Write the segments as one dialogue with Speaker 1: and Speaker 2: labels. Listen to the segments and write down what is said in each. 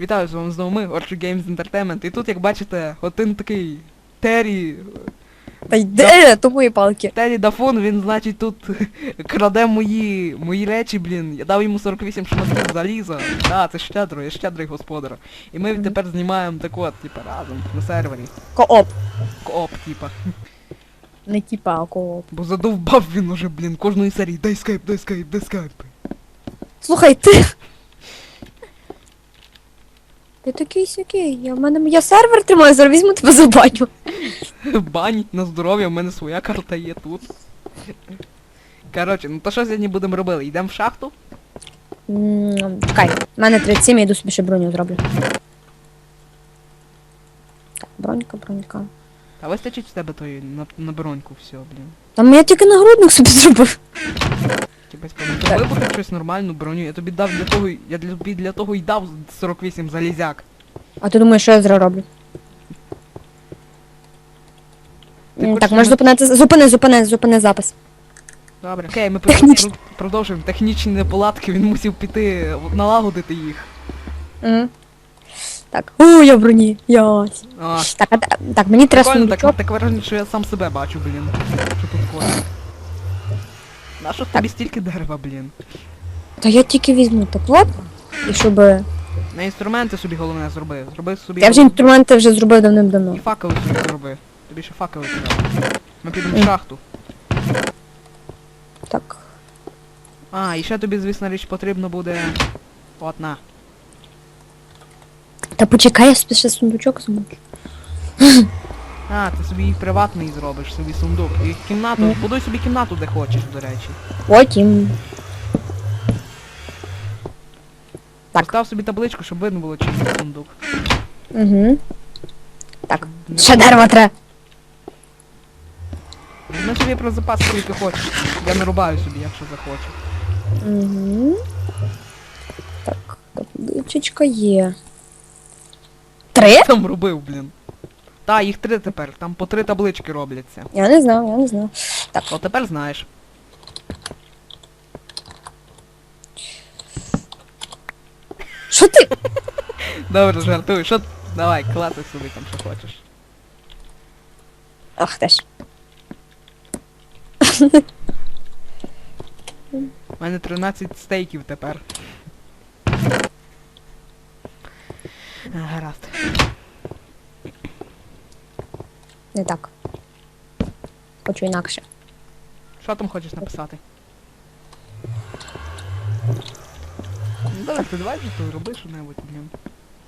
Speaker 1: Вітаю з вами знову ми, Orchard Games Entertainment. І тут, як бачите, один такий Террі.
Speaker 2: Та йде, то мої палки.
Speaker 1: Террі Дафон, він, значить, тут краде мої мої речі, блін. Я дав йому 48 шматків заліза. Да, це щедро, я щедрий господар. І ми тепер знімаємо так от, типа, разом на сервері.
Speaker 2: Кооп.
Speaker 1: Кооп, типа.
Speaker 2: Не типа, а кооп.
Speaker 1: Бо задовбав він уже, блін, кожної серії. Дай скайп, дай скайп, дай скайп.
Speaker 2: Слухай, ти. Ти такий сякий. Я в мене я сервер тримаю, зараз візьму тебе за баню.
Speaker 1: Бань, на здоров'я, в мене своя карта є тут. Коротше, ну то що сьогодні будемо робити? Йдемо в шахту?
Speaker 2: М, Чекай, в мене 37, я йду собі ще броню зроблю. Так, бронька, бронька.
Speaker 1: А вистачить в тебе тої на, на броньку все, блін.
Speaker 2: Там я тільки нагрудник собі зробив.
Speaker 1: Типа спомогти вибухати щось нормальну броню. Я тобі дав для того, я для, тобі для того й дав 48 залізяк.
Speaker 2: А ти думаєш, що я зараз роблю?
Speaker 1: Ти
Speaker 2: М,
Speaker 1: хочеш
Speaker 2: Так, можеш
Speaker 1: на-
Speaker 2: зупинити. Зупини, зупини, зупини запис.
Speaker 1: Добре. Окей, ми
Speaker 2: Технічно.
Speaker 1: про- продовжуємо. Технічні неполадки, він мусив піти налагодити їх.
Speaker 2: Мгм. Так. О, я в броні.
Speaker 1: А,
Speaker 2: Так, а, та- так, мені треба
Speaker 1: прикольно, так,
Speaker 2: сундучок.
Speaker 1: так враження, що я сам себе бачу, блін. Що тут ходить. Нащо тобі стільки дерева, блін?
Speaker 2: Та я тільки візьму так от. І щоб.
Speaker 1: На інструменти собі головне зроби. Зроби собі.
Speaker 2: Я вже інструменти вже зробив давним-давно.
Speaker 1: І факели собі зроби. Тобі ще факели треба. Ми підемо в шахту.
Speaker 2: Так.
Speaker 1: А, і ще тобі, звісно, річ потрібно буде. От на.
Speaker 2: Та почекай, я ще сундучок замочу.
Speaker 1: А, ти собі приватний зробиш, собі сундук. І кімнату,
Speaker 2: Мгм.
Speaker 1: будуй собі кімнату, де хочеш, до речі.
Speaker 2: Потім. Так.
Speaker 1: Постав собі табличку, щоб видно було, чий сундук.
Speaker 2: Угу. Так.
Speaker 1: Не-
Speaker 2: Ще дерева треба.
Speaker 1: Візьми собі про запас, скільки хочеш. Я нарубаю собі, якщо захочу.
Speaker 2: Угу. Так, табличечка є. Три?
Speaker 1: Там робив, блін. Та, їх три тепер, там по три таблички робляться.
Speaker 2: Я не знаю, я не знаю. Так,
Speaker 1: От тепер знаєш.
Speaker 2: що ти?
Speaker 1: Добре, жартую. Що? Давай, клацай собі там, що хочеш.
Speaker 2: Ах теж.
Speaker 1: У мене 13 стейків тепер. Гаразд.
Speaker 2: Не так. Хочу інакше.
Speaker 1: Що там хочеш написати? Ну давай, ти давай вже то роби що-небудь, блін.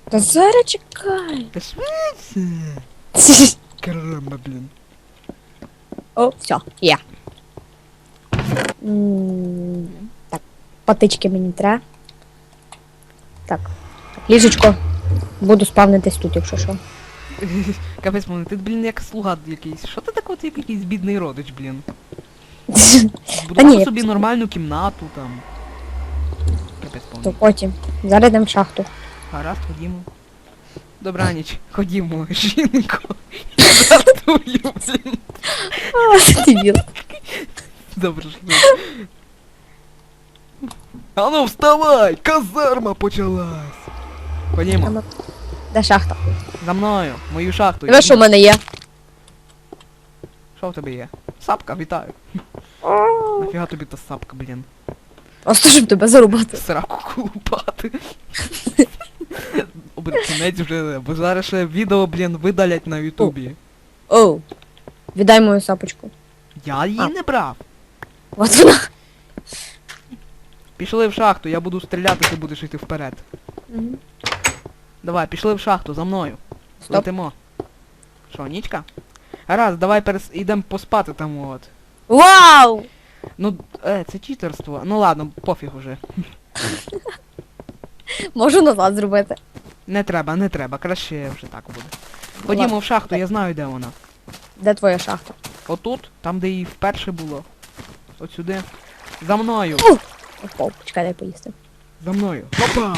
Speaker 2: Та зараз чекай.
Speaker 1: Та швидше. Карamba, блін.
Speaker 2: О, все, є. М, Так, патички мені треба. Так, Ліжечко. Буду спавнитись тут, якщо що.
Speaker 1: Капець, мене, ти, блін, як слуга якийсь. Що ти так от як якийсь бідний родич, блін? Будував собі нормальну кімнату там. Капець
Speaker 2: То
Speaker 1: повний.
Speaker 2: потім. Зараз йдемо в шахту.
Speaker 1: Гаразд, ходімо. Добраніч, ходімо, жінко. Жартую, блін.
Speaker 2: А, дебіл.
Speaker 1: Добре, що ви. Ану, вставай! Казарма почалась! Ходімо,
Speaker 2: Де шахта?
Speaker 1: за мною, мою шахту.
Speaker 2: Диви, що в мене є.
Speaker 1: Що в тебе є? Сапка, вітаю. Нафіга тобі та сапка, блін.
Speaker 2: Просто щоб тебе зарубати.
Speaker 1: Сраку купати. Обер кінець вже, бо зараз ще відео, блін, видалять на ютубі.
Speaker 2: Оу. Віддай мою сапочку.
Speaker 1: Я її
Speaker 2: А.
Speaker 1: не брав.
Speaker 2: От вона.
Speaker 1: Пішли в шахту, я буду стріляти, ти будеш йти вперед.
Speaker 2: Мгм.
Speaker 1: Давай, пішли в шахту, за мною.
Speaker 2: Стоп.
Speaker 1: Летимо. Що, нічка? Гаразд, давай перес... йдемо поспати там от.
Speaker 2: Вау!
Speaker 1: Ну, е, це читерство. Ну ладно, пофіг уже.
Speaker 2: Можу назад зробити.
Speaker 1: Не треба, не треба, краще вже так буде. Ходімо в шахту, я знаю, де вона.
Speaker 2: Де твоя шахта?
Speaker 1: Отут, там, де її вперше було. От сюди. За мною.
Speaker 2: О, почекай, дай поїсти.
Speaker 1: За мною. Опа!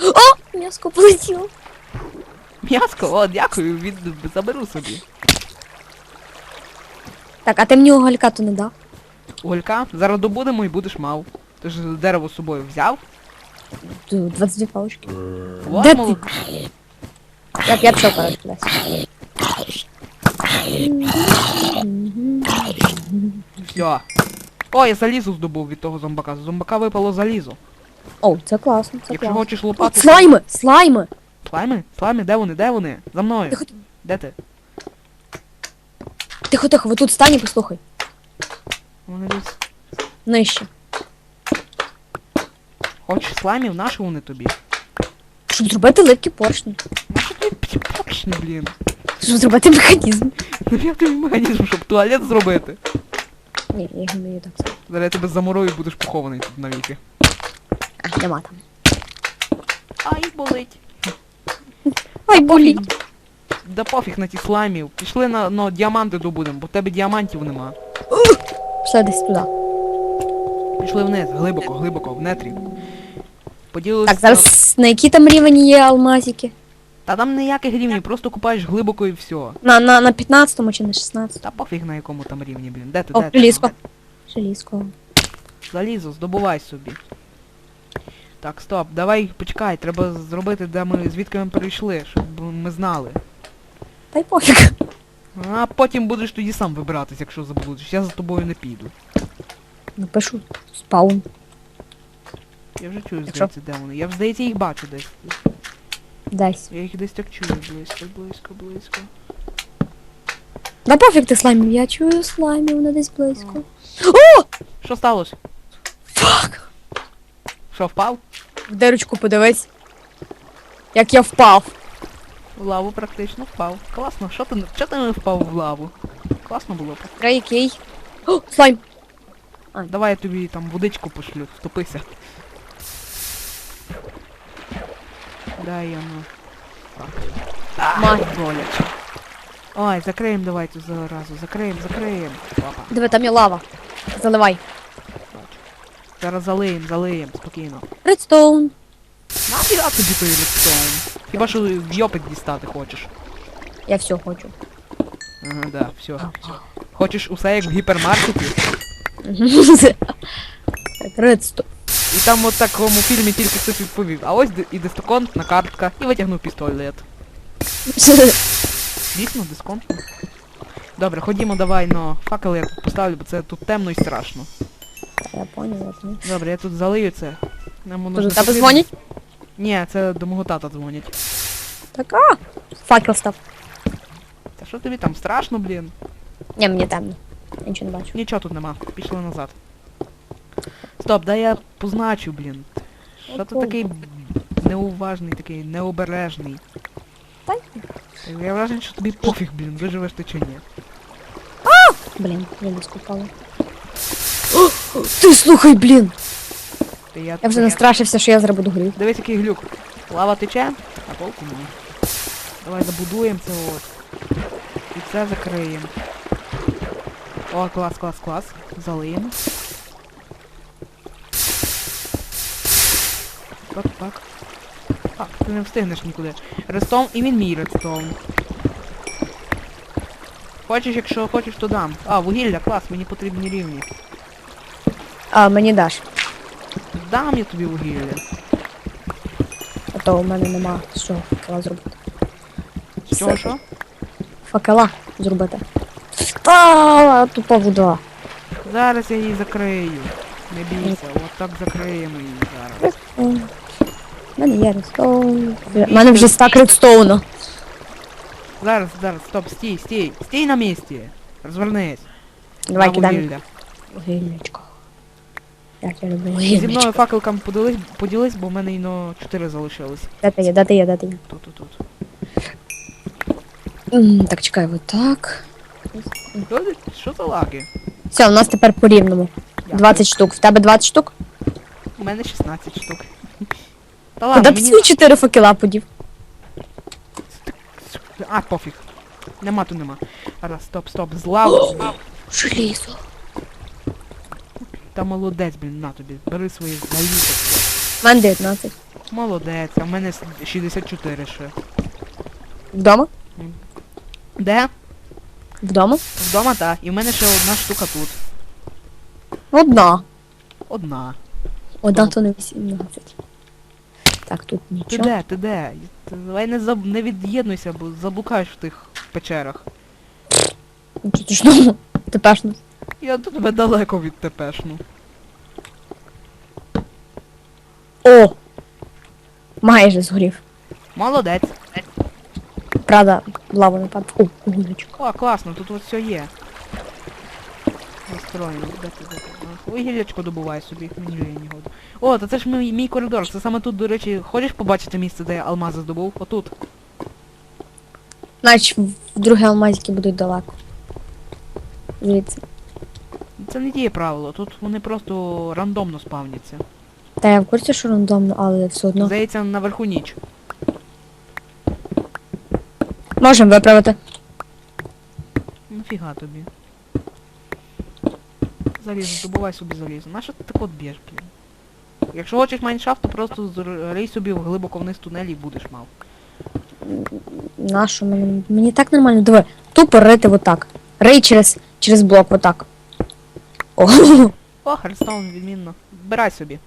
Speaker 2: О! М'яско полетіло.
Speaker 1: М'яско, о, дякую, від... заберу собі.
Speaker 2: Так, а ти мені уголька то не дав?
Speaker 1: Олька, зараз добудемо і будеш мав. Ти ж дерево з собою взяв.
Speaker 2: Ду- 22 палочки.
Speaker 1: Вот
Speaker 2: Де ти?
Speaker 1: молод-
Speaker 2: Я, я пішов, коротше, кудись.
Speaker 1: Все. О, я залізо здобув від того зомбака. З зомбака випало залізо.
Speaker 2: О, це класно, це
Speaker 1: Якщо
Speaker 2: класно.
Speaker 1: хочеш лопату.
Speaker 2: слайми! Слайми!
Speaker 1: Слайми? Слайми, де вони? Де вони? За мною.
Speaker 2: Тихо,
Speaker 1: Де ти?
Speaker 2: тихо, тихо, ви тут стань і послухай.
Speaker 1: Вони десь.
Speaker 2: Нижче.
Speaker 1: Хочеш слаймів, наші вони тобі.
Speaker 2: Щоб зробити липкі поршні.
Speaker 1: Наші тобі ці поршні, блін.
Speaker 2: Щоб зробити механізм.
Speaker 1: Ну як тобі механізм, щоб туалет зробити?
Speaker 2: Ні, я його вмію так.
Speaker 1: Зараз я тебе замурую і будеш похований тут навіки.
Speaker 2: А, нема там.
Speaker 1: Ай, болить.
Speaker 2: Ай, боліть.
Speaker 1: Да пофіг на ті слаймів. Пішли на ну, діаманти добудемо, бо в тебе діамантів нема.
Speaker 2: Все десь туди.
Speaker 1: Пішли вниз, глибоко, глибоко, в нетрі. Поділилися.
Speaker 2: Так, зараз на якій там рівні є алмазики?
Speaker 1: Та там ніяких рівнів, просто купаєш глибоко і все.
Speaker 2: На, на, на 15 чи на 16?
Speaker 1: Та пофіг на якому там рівні, блін. Де ти,
Speaker 2: О,
Speaker 1: де ти?
Speaker 2: желізко. Желізко.
Speaker 1: Залізо, здобувай собі. Так, стоп, давай почекай, треба зробити, де ми, звідки ми перейшли, щоб ми знали.
Speaker 2: Та й пофіг.
Speaker 1: А потім будеш тоді сам вибиратись, якщо заблудиш. Я за тобою не піду.
Speaker 2: Напишу. Спаун.
Speaker 1: Я вже чую,
Speaker 2: Якщо-
Speaker 1: здається, де вони. Я здається, їх бачу десь.
Speaker 2: Десь.
Speaker 1: Я їх десь так чую близько, близько, близько.
Speaker 2: Да пофіг ти слаймів, я чую слаймів, вони десь близько.
Speaker 1: Що сталося?
Speaker 2: Фак!
Speaker 1: Що, впав?
Speaker 2: В дирочку подивись. Як я впав.
Speaker 1: В лаву практично впав. Класно, що ти, що ти не впав в лаву? Класно було б.
Speaker 2: Гра який. О, слайм!
Speaker 1: Давай я тобі там водичку пошлю, втопися. Дай я.
Speaker 2: Мать.
Speaker 1: боляче. Ой, закриємо давай цю заразу. Закриємо, закриємо. Папа.
Speaker 2: Диви, там є лава. Заливай.
Speaker 1: Зараз залиємо, залиємо, спокійно.
Speaker 2: Редстоун.
Speaker 1: Нафіга тобі той редстоун? Хіба що в йопик дістати хочеш?
Speaker 2: Я все хочу.
Speaker 1: Ага, да, все. Хочеш усе як в гіпермаркеті?
Speaker 2: Так, редстоун.
Speaker 1: І там от такому фільмі тільки хтось відповів. А ось і дисконтна картка, і витягнув пістолет. Дійсно, дисконтно. Добре, ходімо давай, но факели я поставлю, бо це тут темно і страшно.
Speaker 2: Я понял, я понял.
Speaker 1: Добре, я тут залию це. Нам воно
Speaker 2: Тож
Speaker 1: не
Speaker 2: тебе
Speaker 1: потрібно.
Speaker 2: дзвонять?
Speaker 1: Ні, це до мого тата дзвонять.
Speaker 2: Так, а! Факел став.
Speaker 1: Та що тобі там страшно, блін?
Speaker 2: Ні, мені темно. Я нічого не бачу.
Speaker 1: Нічого тут нема. Пішли назад. Стоп, дай я позначу, блін. Що ти такий неуважний, такий необережний.
Speaker 2: Та й-
Speaker 1: Я враження, що тобі пофіг, блін, виживеш ти чи ні.
Speaker 2: Блін, я не скупала. Ти слухай, блін!
Speaker 1: Ти
Speaker 2: Я вже
Speaker 1: я-
Speaker 2: настрашився, що я зараз буду горіти.
Speaker 1: Дивись, який глюк. Лава тече, а толку ні. Давай забудуємо це от. І це закриємо. О, клас, клас, клас. Залиємо. Так, так. Так, ти не встигнеш нікуди. Редстоун і він мій редстоун. Хочеш, якщо хочеш, то дам. А, вугілля, клас, мені потрібні рівні.
Speaker 2: А, мені даш.
Speaker 1: Дам я тобі вугілля.
Speaker 2: А то у мене нема що факела зробити.
Speaker 1: Що, що?
Speaker 2: Факела зробити. Та, тупа вода.
Speaker 1: Зараз я її закрию. Не бійся, от так закриємо її зараз.
Speaker 2: У мене є редстоун. У мене вже стак редстоуна.
Speaker 1: Зараз, зараз, стоп, стій, стій, стій на місці. Розвернись.
Speaker 2: Давай
Speaker 1: На
Speaker 2: кидаємо.
Speaker 1: вугілля.
Speaker 2: Вугіллячко. Як я люблю
Speaker 1: Зі мною факелкам поділись, поділись, бо в мене іно 4 залишилось.
Speaker 2: Де ти є, де ти є, де ти є?
Speaker 1: Тут, тут, тут.
Speaker 2: М, Так, чекай, вот так.
Speaker 1: Що, ти- що за лаги?
Speaker 2: Все, у нас тепер по рівному.
Speaker 1: Дякую.
Speaker 2: 20 штук. В тебе 20 штук?
Speaker 1: У мене 16 штук. Та
Speaker 2: Куди
Speaker 1: ладно,
Speaker 2: б
Speaker 1: мені...
Speaker 2: свої 4 факела подів?
Speaker 1: А, пофіг. Нема тут нема. Раз, стоп, стоп, з.
Speaker 2: Желізо.
Speaker 1: Та молодець, блін, на тобі. Бери свої залізи.
Speaker 2: У мене 19.
Speaker 1: Молодець, а в мене с- 64 ще.
Speaker 2: Вдома?
Speaker 1: Де?
Speaker 2: Вдома?
Speaker 1: Вдома, так. І в мене ще одна штука тут.
Speaker 2: Одна.
Speaker 1: Одна.
Speaker 2: Одна то не 18. Так, тут
Speaker 1: Ти
Speaker 2: нічого.
Speaker 1: де, ти де? Ти давай не, заб... не від'єднуйся, бо заблукаєш в тих печерах.
Speaker 2: Нічого страшного. Тепешно.
Speaker 1: Я до тебе далеко від тепешну.
Speaker 2: О! Майже згорів.
Speaker 1: Молодець.
Speaker 2: Правда, не падав. О, гулечко.
Speaker 1: О, класно, тут от все є. Настроєно. Де ти, де ти? А, добувай собі, мені лінь году. О, та це ж мій, мій коридор. Це саме тут, до речі, хочеш побачити місце, де я алмази здобув? Отут.
Speaker 2: Значить, в другі алмазики будуть далеко. Звідси.
Speaker 1: Це не діє правило, тут вони просто рандомно спавняться.
Speaker 2: Та я в курсі, що рандомно, але все одно.
Speaker 1: Здається, наверху ніч.
Speaker 2: Можемо виправити.
Speaker 1: Нафіга тобі. Залізо, добувай собі залізо. Нащо ти так от б'єш, блін? Якщо хочеш майншафт, то просто рий собі в глибоко вниз тунелі і будеш мав.
Speaker 2: Нащо мені? Мені так нормально. Диви, тупо рити отак. Рий через, через блок отак. О,
Speaker 1: О, Херстоун, відмінно. Вбирай собі.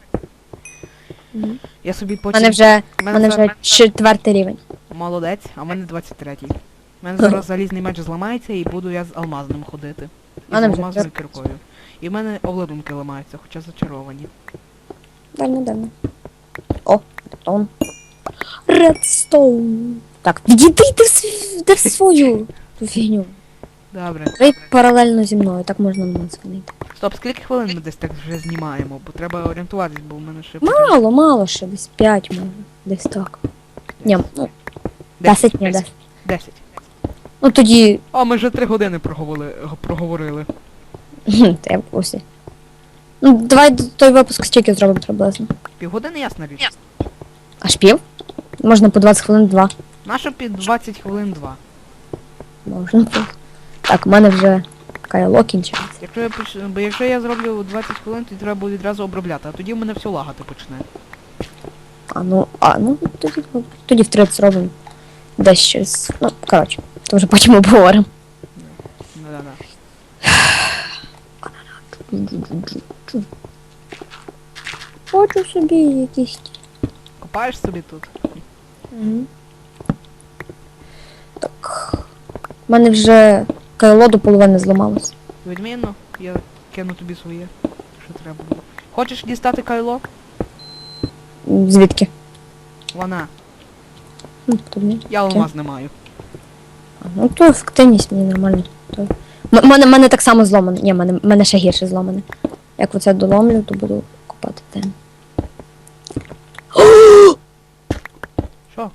Speaker 2: Мгм.
Speaker 1: Я собі
Speaker 2: У
Speaker 1: потім...
Speaker 2: мене вже,
Speaker 1: в
Speaker 2: мене вже четвертий рівень.
Speaker 1: Молодець, а в мене 23-й. У мене зараз залізний меч зламається і буду я з алмазним ходити. І з
Speaker 2: вже
Speaker 1: алмазною кіркою. І в мене обладунки ламаються, хоча зачаровані.
Speaker 2: Дально, дально. О, редстоун. Редстоун. Так, відійди ти в, св- ти в свою ту фігню.
Speaker 1: Добре.
Speaker 2: Рий паралельно зі мною, так можна на мене зупинити.
Speaker 1: Стоп, скільки хвилин ми десь так вже знімаємо? Бо треба орієнтуватись, бо в мене ще...
Speaker 2: Мало, мало ще, десь 5 може. Десь так. Ні, ну, 10 ні, 10.
Speaker 1: 10.
Speaker 2: Ну тоді,
Speaker 1: О, ми вже 3 години проговорили. проговорили.
Speaker 2: та я в. Ну, давай той випуск стільки зробимо приблизно.
Speaker 1: Півгодини ясна річ.
Speaker 2: Аж пів? Можна по 20 хвилин 2.
Speaker 1: Наша під 20 хвилин 2.
Speaker 2: Можна. Так, у мене вже кайло кінчається.
Speaker 1: Якщо я пиш... Бо якщо я зроблю 20 хвилин, то треба буде відразу обробляти, а тоді в мене все лагати почне.
Speaker 2: А ну, а ну тоді, тоді в 30 зробимо. Десь через. Ну, коротше, то вже потім обговоримо.
Speaker 1: Да-да-да.
Speaker 2: Хочу собі якісь.
Speaker 1: Копаєш собі тут?
Speaker 2: Так. У мене вже кайло до половини зламалось.
Speaker 1: Відмінно, я кину тобі своє, що треба було. Хочеш дістати кайло?
Speaker 2: Звідки?
Speaker 1: Вона.
Speaker 2: Ну?
Speaker 1: Я алмаз не маю.
Speaker 2: А, Ну то ефективність мені нормально. То... М- мене, мене так само зломане. Ні, мене, мене ще гірше зломане. Як оце доломлю, то буду копати тем.
Speaker 1: Що?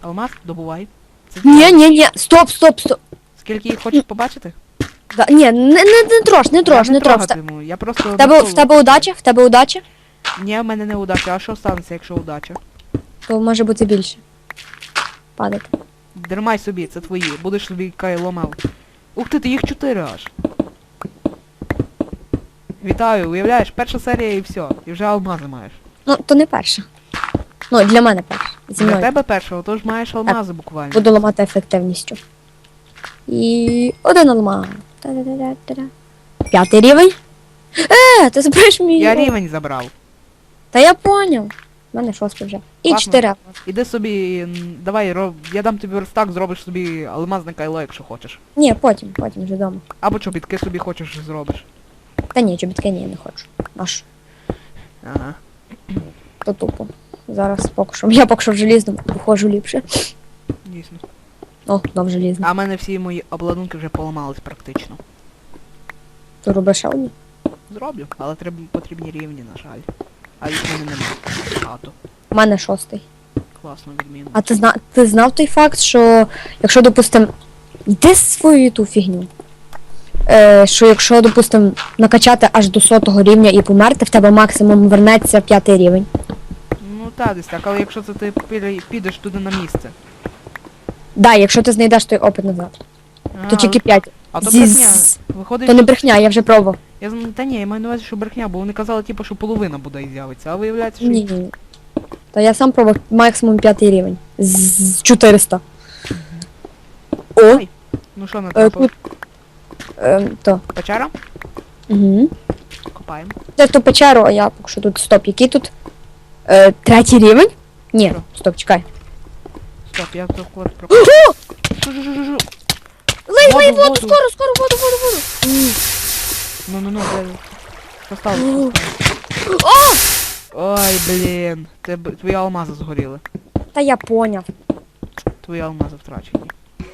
Speaker 1: Алмаз? Добувай. Це
Speaker 2: Ні, ні, ні, стоп, стоп, стоп.
Speaker 1: Скільки їх хочеш побачити?
Speaker 2: Да, ні, не, не, не трош, не трош,
Speaker 1: я
Speaker 2: не
Speaker 1: не
Speaker 2: трош.
Speaker 1: Трогатиму, я просто...
Speaker 2: В тебе, в тебе удача? В тебе удача?
Speaker 1: Ні, в мене не удача. А що станеться, якщо удача?
Speaker 2: То може бути більше. Падати.
Speaker 1: Дермай собі, це твої. Будеш собі кайло мав. Ух ти, ти їх чотири аж. Вітаю, уявляєш, перша серія і все. І вже алмази маєш.
Speaker 2: Ну, то не перша. Ну, для мене перша. Зі
Speaker 1: Для
Speaker 2: мною.
Speaker 1: тебе перша, отож маєш алмази буквально.
Speaker 2: Буду ламати ефективністю. І один алмаз. Та-да-да-да-да. П'ятий рівень. Е, ти забереш мій.
Speaker 1: Я рівень забрав.
Speaker 2: Та я поняв. У мене шостий вже. І
Speaker 1: Класно.
Speaker 2: чотири.
Speaker 1: Іди собі, м, давай, роб... я дам тобі верстак, зробиш собі алмазне кайло, якщо хочеш.
Speaker 2: Ні, потім, потім вже вдома.
Speaker 1: Або чобітки собі хочеш зробиш.
Speaker 2: Та ні, чобітки ні, не хочу. Аж
Speaker 1: Ага.
Speaker 2: то тупо. Зараз поки що. Я поки що в желізному походжу ліпше.
Speaker 1: Дійсно.
Speaker 2: О, знов желізно.
Speaker 1: А в мене всі мої обладунки вже поламались практично.
Speaker 2: То роби ще одні.
Speaker 1: Зроблю, але треба потрібні рівні, на жаль. А їх в мене немає. Багато.
Speaker 2: У мене шостий.
Speaker 1: Класно, відмінно.
Speaker 2: А ти зна ти знав той факт, що якщо, допустим, йди свою ту фігню. Е, що якщо, допустим, накачати аж до сотого рівня і померти, в тебе максимум вернеться п'ятий рівень.
Speaker 1: Ну так, десь так, але якщо це ти підеш туди на місце.
Speaker 2: Да, якщо ти знайдеш той опит назад, то тільки п'ять.
Speaker 1: А то брехня. Виходить,
Speaker 2: То не брехня, я вже пробував.
Speaker 1: я та ні, я маю на увазі, що брехня, бо вони казали, типу, що половина буде і з'явиться, а виявляється, що
Speaker 2: Ні, ні. Та я сам пробував максимум п'ятий рівень. З 400. О,
Speaker 1: Ай. ну що
Speaker 2: е,
Speaker 1: натрапив?
Speaker 2: тут. Е, то.
Speaker 1: Печера?
Speaker 2: Угу.
Speaker 1: Копаємо.
Speaker 2: Це ту печеру, а я поки що тут стоп. Який тут? Е, третій рівень? Ні,
Speaker 1: Що?
Speaker 2: стоп, чекай.
Speaker 1: Стоп, я тут код про.
Speaker 2: Ого! Лей, лей,
Speaker 1: Воду,
Speaker 2: скоро, скоро, воду, воду, воду.
Speaker 1: Ну ну ну. Що?
Speaker 2: О!
Speaker 1: Ой, блін. Твої алмази згоріли.
Speaker 2: Та я поняв.
Speaker 1: Твої алмази втрачені.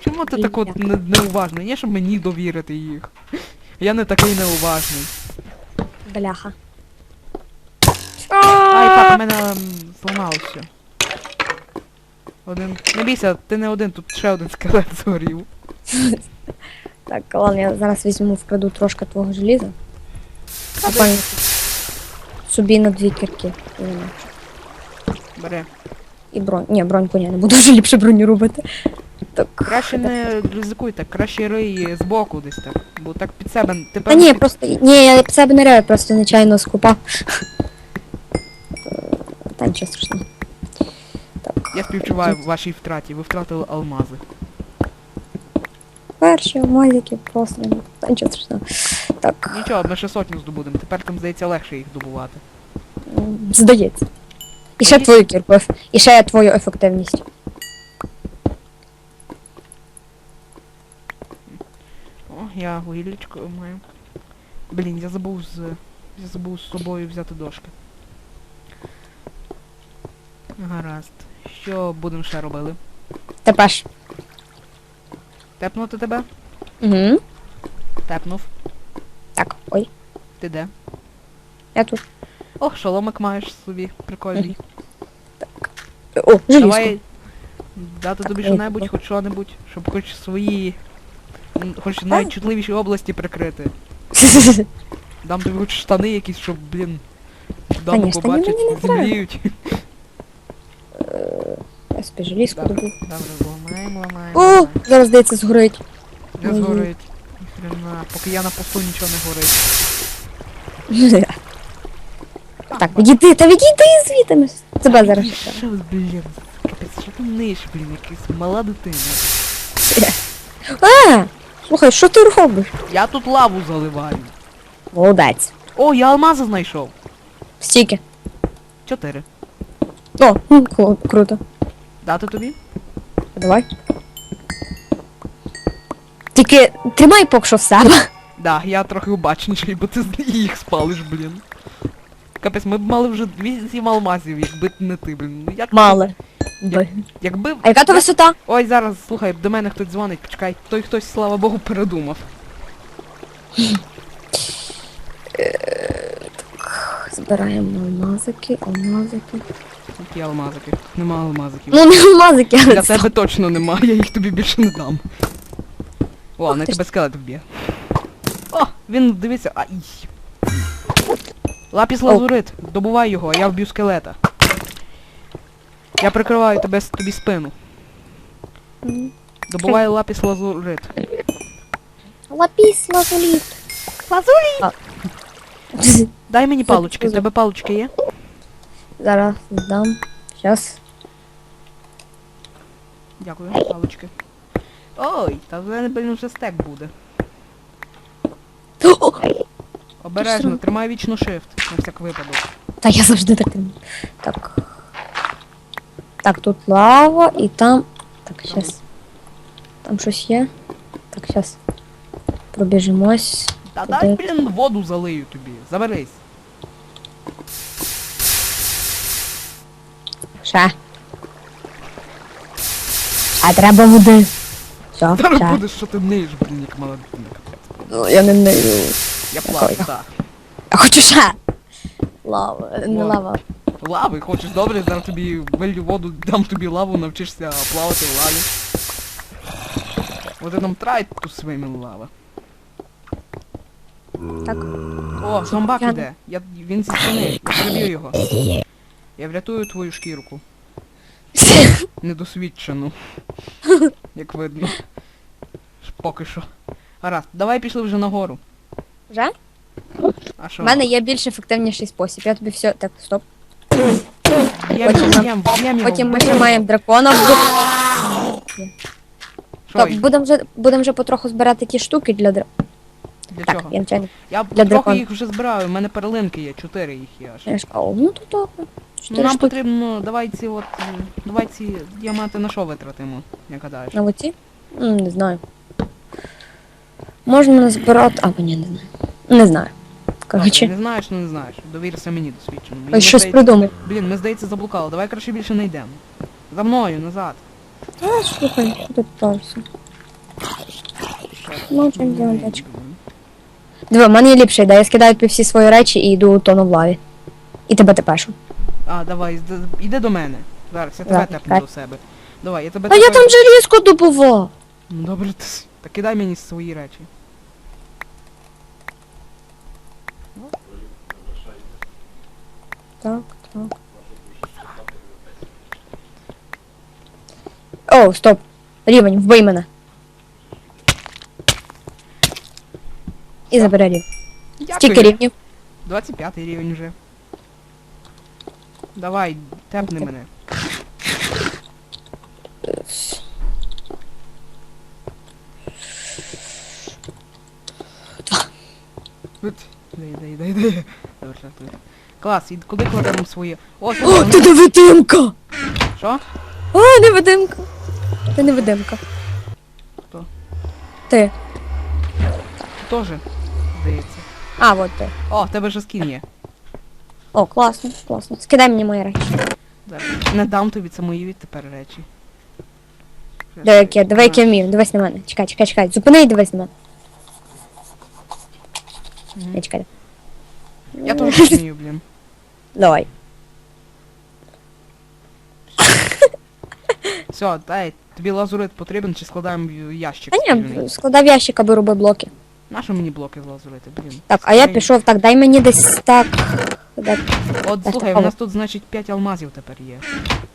Speaker 1: Чому ти так от не, неуважний? Є, щоб мені довірити їх. Я не такий неуважний.
Speaker 2: Бляха.
Speaker 1: Ай, папа, мене зламалося. Один. Не бійся, ти не один, тут ще один скелет згорів.
Speaker 2: Так, ладно, я зараз візьму, вкраду трошки твого желіза. А пані собі на дві кірки.
Speaker 1: Бери.
Speaker 2: І бронь. Ні, броньку ні, не буду вже ліпше броню робити. Так.
Speaker 1: Краще не ризикуй так, краще рий збоку десь так. Бо так під себе. Ти
Speaker 2: Та ні, просто. Ні, я під себе не рею, просто нечайно скупав. Та нічого страшного.
Speaker 1: Я співчуваю вашій втраті, ви втратили алмази.
Speaker 2: Перші мазики просто. Та нічого страшного. Так.
Speaker 1: Нічого, ми ще сотню здобудемо. Тепер там здається легше їх добувати.
Speaker 2: Здається. І ще твою кірку. І ще твою ефективність.
Speaker 1: О, я вугіллячко маю. Блін, я забув з. Я забув з собою взяти дошки. Гаразд. Що будемо ще робили?
Speaker 2: Тепер. ж.
Speaker 1: Тепнути тебе?
Speaker 2: Угу.
Speaker 1: Тепнув.
Speaker 2: Так, ой,
Speaker 1: Ти де?
Speaker 2: я тут.
Speaker 1: Ох, шоломик маєш собі. Прикольний.
Speaker 2: О, желізко.
Speaker 1: Давай дати
Speaker 2: Так,
Speaker 1: тобі що-небудь, хоч що-небудь, щоб хоч свої. Хоч найчутливіші області прикрити. Дам тобі хоч штани якісь, щоб, блін.
Speaker 2: Штани
Speaker 1: побачать, зімліють.
Speaker 2: Я собі желізку
Speaker 1: Добре,
Speaker 2: добув.
Speaker 1: добре, ламаємо, ламаємо.
Speaker 2: О, зараз здається згорить.
Speaker 1: Не
Speaker 2: Ой.
Speaker 1: згорить. Ніхрена, поки я на посту нічого не горить.
Speaker 2: Так, відійди, та відійди звідти. Тебе зараз.
Speaker 1: Що, блін, капець, що ти ниш, блін, якась мала дитина.
Speaker 2: А, слухай, що ти робиш?
Speaker 1: Я тут лаву заливаю.
Speaker 2: Молодець.
Speaker 1: О, я алмази знайшов.
Speaker 2: Стільки.
Speaker 1: Чотири.
Speaker 2: О, кру- круто.
Speaker 1: Дати тобі?
Speaker 2: Давай. Тільки тримай поки що в себе.
Speaker 1: Да, я трохи обачніший, бо ти їх спалиш, блін. Капець, ми б мали вже 8 алмазів, якби не ти, блін. Ну як
Speaker 2: Мали.
Speaker 1: Якби.
Speaker 2: А яка то висота?
Speaker 1: Ой, зараз, слухай, до мене хтось дзвонить, почекай. Той хтось, слава Богу, передумав.
Speaker 2: Збираємо алмазики, алмазики.
Speaker 1: Які алмазики? Нема алмазиків.
Speaker 2: Ну не алмазики,
Speaker 1: Для
Speaker 2: але
Speaker 1: тебе точно нема, я їх тобі більше не дам. Ладно, я
Speaker 2: ти
Speaker 1: тебе скелет вб'є. О, він дивиться. Ай. Лапіс лазурит, добувай його, а я вб'ю скелета. Я прикриваю тебе с- тобі спину. Добувай лапіс лазурит.
Speaker 2: Лапіс, лазуліт.
Speaker 1: Лазурит! Дай мені палочки, в тебе палочки є?
Speaker 2: Зараз здам. Щас.
Speaker 1: Дякую, палочки. Ой, та в мене, блін, вже стек буде. Обережно, тримай вічно shift, на всяк випадок.
Speaker 2: Та я завжди так. Так. Так, тут лава і там. Так, щас. Там щось є. Так, щас. Пробіжимось.
Speaker 1: Та дай, блін, воду залию тобі. Заберись.
Speaker 2: Ще. А треба води. Все,
Speaker 1: Зараз
Speaker 2: ще.
Speaker 1: будеш, що ти ниш, блін, як мала дитина.
Speaker 2: Ну, я не нею.
Speaker 1: Я плаваю, так.
Speaker 2: Я хочу ще. Лава, е, не лава.
Speaker 1: Лави, хочеш добре, зараз тобі вилью воду, дам тобі лаву, навчишся плавати в лаві. От нам трай тут своїми лава.
Speaker 2: Так.
Speaker 1: О, зомбак
Speaker 2: Я-
Speaker 1: іде. Я, він зі стіни, я приб'ю його. Я врятую твою шкірку. Недосвідчену. Як видно. Поки що. Гаразд, давай пішли вже нагору.
Speaker 2: Вже?
Speaker 1: А що?
Speaker 2: У мене є більш ефективніший спосіб. Я тобі все. Так, стоп. Потім-
Speaker 1: його,
Speaker 2: Потім ми ще маємо дракона. Так, будемо вже, будемо вже потроху збирати ті штуки для дра...
Speaker 1: для
Speaker 2: Так,
Speaker 1: чого?
Speaker 2: я.
Speaker 1: Я
Speaker 2: для
Speaker 1: трохи
Speaker 2: дракона.
Speaker 1: їх вже збираю, у мене перлинки є, чотири їх є аж.
Speaker 2: Я ж кажу, ну то добре. Чотири
Speaker 1: нам потрібно, давай ці от, е, давай ці діаманти на що витратимо, як гадаєш?
Speaker 2: На оці? М, Не знаю. Можна назбирати. А, ні, не знаю. Не знаю. Коротше,
Speaker 1: Не знаєш, ну не знаєш. Довірся мені досвідченому.
Speaker 2: ось щось
Speaker 1: здається-
Speaker 2: придумав.
Speaker 1: Блін, ми здається заблукали. Давай краще більше не йдемо. За мною, назад.
Speaker 2: А, слухай, що тут парся. Ну, чим. Диви, в мене є ліпша ідея. Я скидаю тобі всі свої речі і йду тону в лаві. І тебе тепешу.
Speaker 1: А, давай, іди до мене. Зараз, я тебе тепну до себе. Давай, я тебе
Speaker 2: А я там желізку добував.
Speaker 1: Ну добре, ти... так кидай мені свої речі.
Speaker 2: Так, так. О, стоп. Рівень, вбий мене. І забери рівень.
Speaker 1: Дякую.
Speaker 2: Скільки рівнів?
Speaker 1: 25 рівень вже. Давай, тепни мене. Дай, дай, дай, дай. Добре, добре. Клас, і куди кладемо свої? О,
Speaker 2: О, ти невидимка!
Speaker 1: що?
Speaker 2: О, невидимка. Ти невидимка.
Speaker 1: Хто?
Speaker 2: Ти.
Speaker 1: Теж, здається.
Speaker 2: А, от ти.
Speaker 1: О, в тебе же скін є.
Speaker 2: О, класно, класно. Скидай мені мої речі.
Speaker 1: Не дам тобі, це мої відтепер речі.
Speaker 2: Диви, як я, диви, як я вмію. Дивись на мене. Чекай, чекай, чекай. Зупини і дивись на мене.
Speaker 1: Мгм.
Speaker 2: Я чекай.
Speaker 1: Я теж вмію, блін.
Speaker 2: Давай.
Speaker 1: Все, дай, тобі лазурит потрібен чи складаємо ящик?
Speaker 2: А ні, складав ящик, аби робив блоки.
Speaker 1: Нащо мені блоки лазурити, блін?
Speaker 2: Так, а я пішов, так, дай мені десь так.
Speaker 1: От слухай, у нас тут, значить, 5 алмазів тепер є.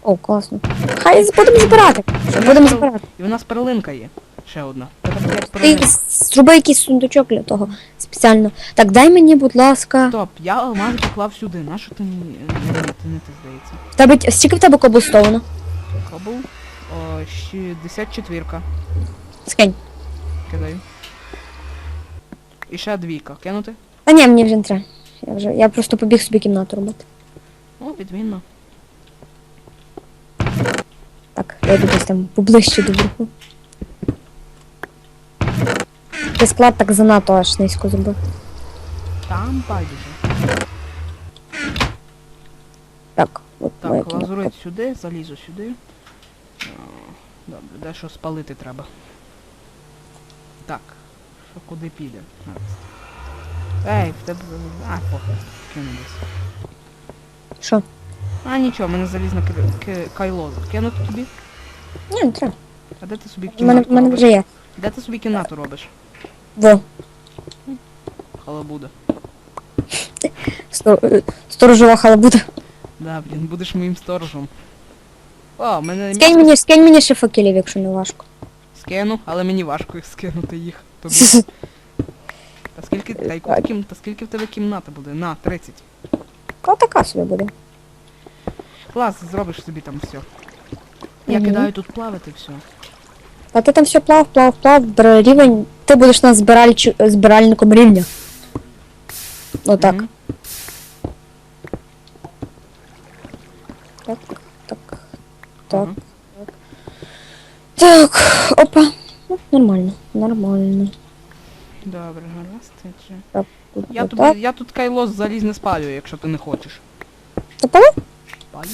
Speaker 2: О, класно. Хай будемо збирати. Будемо збирати.
Speaker 1: І у нас перлинка є. Ще одна. Тепер 5
Speaker 2: Ти зроби якийсь сундучок для того спеціально. Так, дай мені, будь ласка.
Speaker 1: Стоп, я алмази поклав сюди. Нащо ти мені. Не, не, ти не ти здається.
Speaker 2: В тебе скільки в тебе коблстоуну?
Speaker 1: Кабл. О, 64-ка.
Speaker 2: Скинь.
Speaker 1: Кидаю. І ще двійка. Кинути?
Speaker 2: Та ні, мені вже не треба. Я вже. Я просто побіг собі кімнату робити.
Speaker 1: О, відмінно.
Speaker 2: Так, я йду десь там поближче до верху. Ти склад так занадто аж низько зробив.
Speaker 1: Там байдуже.
Speaker 2: Так, от моя
Speaker 1: Так,
Speaker 2: кімната.
Speaker 1: лазурит сюди, залізу сюди. Добре, дещо спалити треба. Так, що куди піде? Гаразд. Ей, в тебе. А, похер, кину десь.
Speaker 2: Що?
Speaker 1: А нічого, в мене залізне ки- ки- кайло. Кинути тобі?
Speaker 2: Ні, не треба.
Speaker 1: А де ти собі
Speaker 2: У мене,
Speaker 1: кімнату
Speaker 2: мене
Speaker 1: робиш?
Speaker 2: вже є.
Speaker 1: Де ти собі кімнату робиш?
Speaker 2: Во.
Speaker 1: Халабуда.
Speaker 2: Стор... е, Сторожова халабуда.
Speaker 1: Да, блін, будеш моїм сторожем. О, в мене
Speaker 2: Скинь
Speaker 1: м'ясо
Speaker 2: мені, скинь мені ще факелів, якщо не важко.
Speaker 1: скину, але мені важко їх скинути їх. Тобі. Та скільки, та, ти кім, та скільки в тебе кімната буде? На, 30.
Speaker 2: Та така собі буде.
Speaker 1: Клас, зробиш собі там все. Я
Speaker 2: Мгм.
Speaker 1: кидаю тут плавати все.
Speaker 2: А ти там все плав, плав, плав, бери рівень. Ти будеш на збиральчу... збиральником рівня. Ну так.
Speaker 1: Мгм.
Speaker 2: Так, так. Так.
Speaker 1: Ага.
Speaker 2: Так, опа. Ну, нормально, нормально.
Speaker 1: Добре, гаразд. вже.
Speaker 2: Так,
Speaker 1: Я,
Speaker 2: от
Speaker 1: тобі,
Speaker 2: так.
Speaker 1: я тут кайло заліз не спалюю, якщо ти не хочеш.
Speaker 2: Пали?
Speaker 1: Спалю.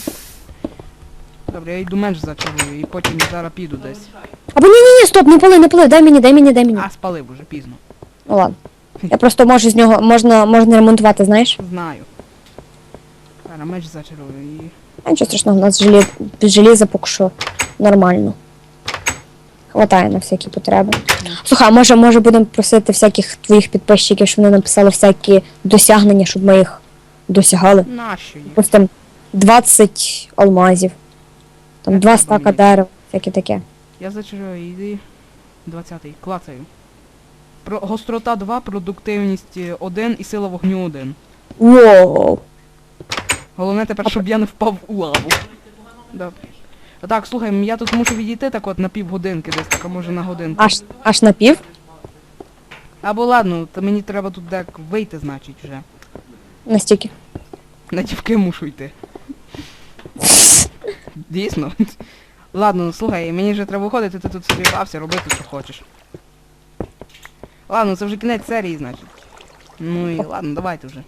Speaker 1: Добре, я йду менш зачарую і потім зараз піду десь.
Speaker 2: Або ні, ні, ні, стоп, не пали, не пали, дай мені, дай мені, дай мені.
Speaker 1: А, спалив уже пізно.
Speaker 2: Ну ладно. Я просто можу з нього, можна, можна ремонтувати, знаєш?
Speaker 1: Знаю. Зараз меч зачарую і.
Speaker 2: А нічого страшного, у нас желі... без желіза поки що нормально. Хватає на всякі потреби. Слухай, а може, може будемо просити всяких твоїх підписчиків, щоб вони написали всякі досягнення, щоб ми їх досягали.
Speaker 1: Їх?
Speaker 2: Ось там 20 алмазів, там
Speaker 1: Не
Speaker 2: 2 стака
Speaker 1: мені.
Speaker 2: дерев, всяке таке.
Speaker 1: Я зачарую, йди. 20-й, клацаю. Про... Гострота 2, продуктивність 1 і сила вогню 1.
Speaker 2: Воу!
Speaker 1: Головне тепер, щоб я не впав у лаву. Добре. Так, слухай, я тут мушу відійти так от на півгодинки десь, так, а може на годинку.
Speaker 2: Аж, аж на пів?
Speaker 1: Або ладно, то мені треба тут дек вийти, значить, вже.
Speaker 2: Настільки.
Speaker 1: На дівки мушу йти. Дійсно. Ладно, ну слухай, мені вже треба виходити, ти тут собі бався, робити, що хочеш. Ладно, це вже кінець серії, значить. Ну і ладно, давайте вже.